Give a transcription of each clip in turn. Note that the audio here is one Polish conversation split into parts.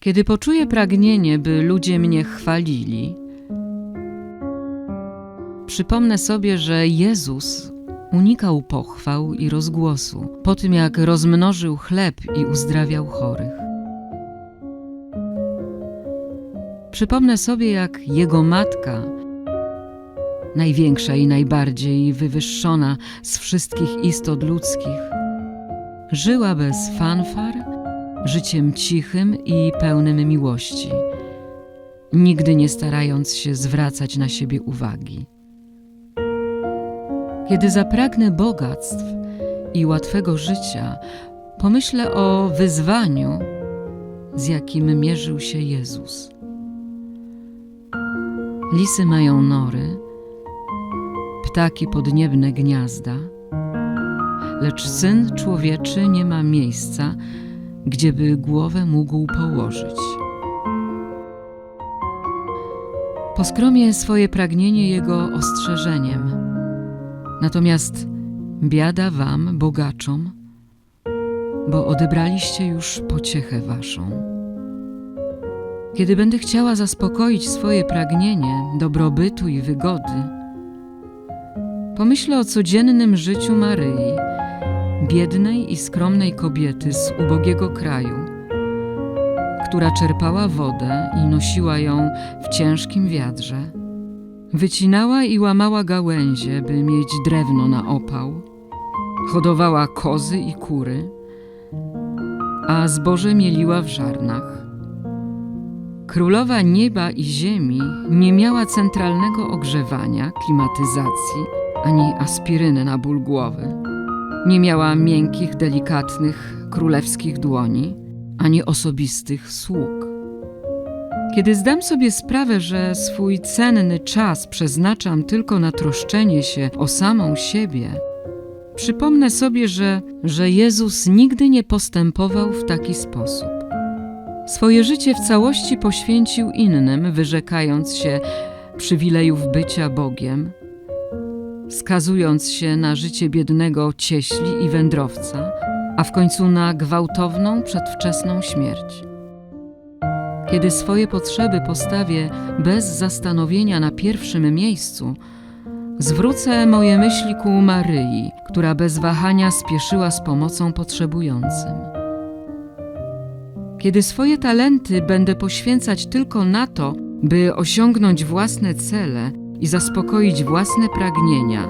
Kiedy poczuję pragnienie, by ludzie mnie chwalili, przypomnę sobie, że Jezus unikał pochwał i rozgłosu po tym, jak rozmnożył chleb i uzdrawiał chorych. Przypomnę sobie, jak jego matka, największa i najbardziej wywyższona z wszystkich istot ludzkich, żyła bez fanfar, życiem cichym i pełnym miłości, nigdy nie starając się zwracać na siebie uwagi. Kiedy zapragnę bogactw i łatwego życia, pomyślę o wyzwaniu, z jakim mierzył się Jezus. Lisy mają nory, ptaki podniebne gniazda, lecz syn człowieczy nie ma miejsca, gdzieby głowę mógł położyć. Poskromię swoje pragnienie jego ostrzeżeniem. Natomiast biada wam, bogaczom, bo odebraliście już pociechę waszą. Kiedy będę chciała zaspokoić swoje pragnienie dobrobytu i wygody, pomyślę o codziennym życiu Maryi, biednej i skromnej kobiety z ubogiego kraju, która czerpała wodę i nosiła ją w ciężkim wiadrze, wycinała i łamała gałęzie, by mieć drewno na opał, hodowała kozy i kury, a zboże mieliła w żarnach. Królowa nieba i ziemi nie miała centralnego ogrzewania, klimatyzacji ani aspiryny na ból głowy. Nie miała miękkich, delikatnych, królewskich dłoni, ani osobistych sług. Kiedy zdam sobie sprawę, że swój cenny czas przeznaczam tylko na troszczenie się o samą siebie, przypomnę sobie, że, że Jezus nigdy nie postępował w taki sposób. Swoje życie w całości poświęcił innym, wyrzekając się przywilejów bycia Bogiem, skazując się na życie biednego cieśli i wędrowca, a w końcu na gwałtowną, przedwczesną śmierć. Kiedy swoje potrzeby postawię bez zastanowienia na pierwszym miejscu, zwrócę moje myśli ku Maryi, która bez wahania spieszyła z pomocą potrzebującym. Kiedy swoje talenty będę poświęcać tylko na to, by osiągnąć własne cele i zaspokoić własne pragnienia,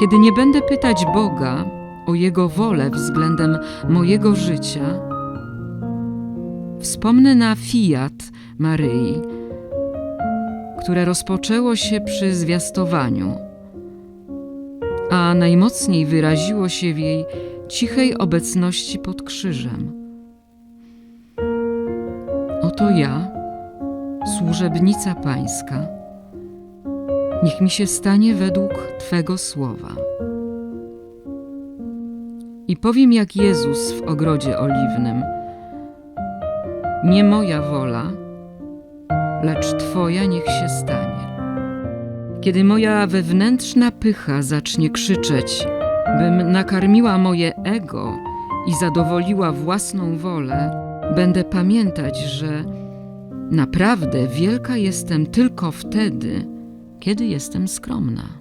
kiedy nie będę pytać Boga o Jego wolę względem mojego życia, wspomnę na fiat Maryi, które rozpoczęło się przy zwiastowaniu, a najmocniej wyraziło się w jej cichej obecności pod krzyżem. Oto ja, służebnica Pańska, niech mi się stanie według Twego słowa. I powiem jak Jezus w ogrodzie oliwnym: Nie moja wola, lecz Twoja niech się stanie. Kiedy moja wewnętrzna pycha zacznie krzyczeć, bym nakarmiła moje ego i zadowoliła własną wolę, będę pamiętać, że naprawdę wielka jestem tylko wtedy, kiedy jestem skromna.